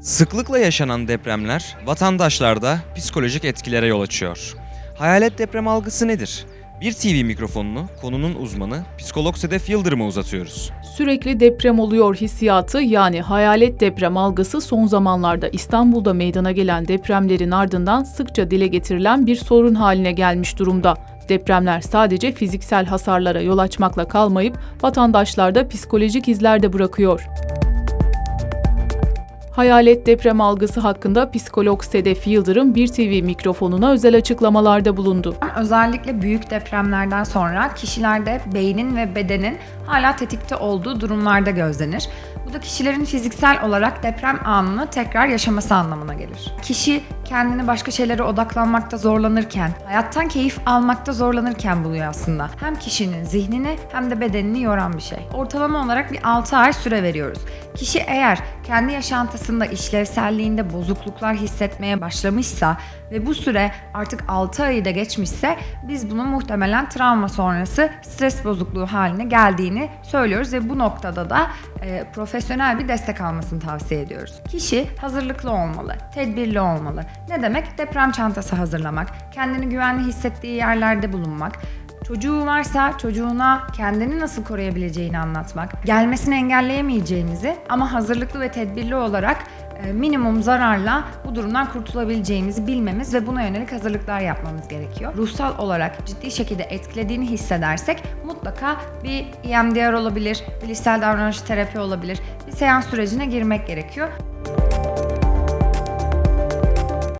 Sıklıkla yaşanan depremler vatandaşlarda psikolojik etkilere yol açıyor. Hayalet deprem algısı nedir? Bir TV mikrofonunu konunun uzmanı psikolog Sedef Yıldırım'a uzatıyoruz. Sürekli deprem oluyor hissiyatı yani hayalet deprem algısı son zamanlarda İstanbul'da meydana gelen depremlerin ardından sıkça dile getirilen bir sorun haline gelmiş durumda. Depremler sadece fiziksel hasarlara yol açmakla kalmayıp vatandaşlarda psikolojik izler de bırakıyor. Hayalet deprem algısı hakkında psikolog Sedef Yıldırım bir TV mikrofonuna özel açıklamalarda bulundu. Özellikle büyük depremlerden sonra kişilerde beynin ve bedenin hala tetikte olduğu durumlarda gözlenir. Bu da kişilerin fiziksel olarak deprem anını tekrar yaşaması anlamına gelir. Kişi kendini başka şeylere odaklanmakta zorlanırken, hayattan keyif almakta zorlanırken buluyor aslında. Hem kişinin zihnini hem de bedenini yoran bir şey. Ortalama olarak bir 6 ay süre veriyoruz. Kişi eğer kendi yaşantısında işlevselliğinde bozukluklar hissetmeye başlamışsa ve bu süre artık 6 ayı da geçmişse biz bunun muhtemelen travma sonrası stres bozukluğu haline geldiğini söylüyoruz ve bu noktada da e, profesyonel bir destek almasını tavsiye ediyoruz. Kişi hazırlıklı olmalı, tedbirli olmalı. Ne demek? Deprem çantası hazırlamak, kendini güvenli hissettiği yerlerde bulunmak, Çocuğu varsa çocuğuna kendini nasıl koruyabileceğini anlatmak, gelmesini engelleyemeyeceğimizi ama hazırlıklı ve tedbirli olarak e, minimum zararla bu durumdan kurtulabileceğimizi bilmemiz ve buna yönelik hazırlıklar yapmamız gerekiyor. Ruhsal olarak ciddi şekilde etkilediğini hissedersek mutlaka bir EMDR olabilir, bilişsel davranış terapi olabilir, bir seans sürecine girmek gerekiyor.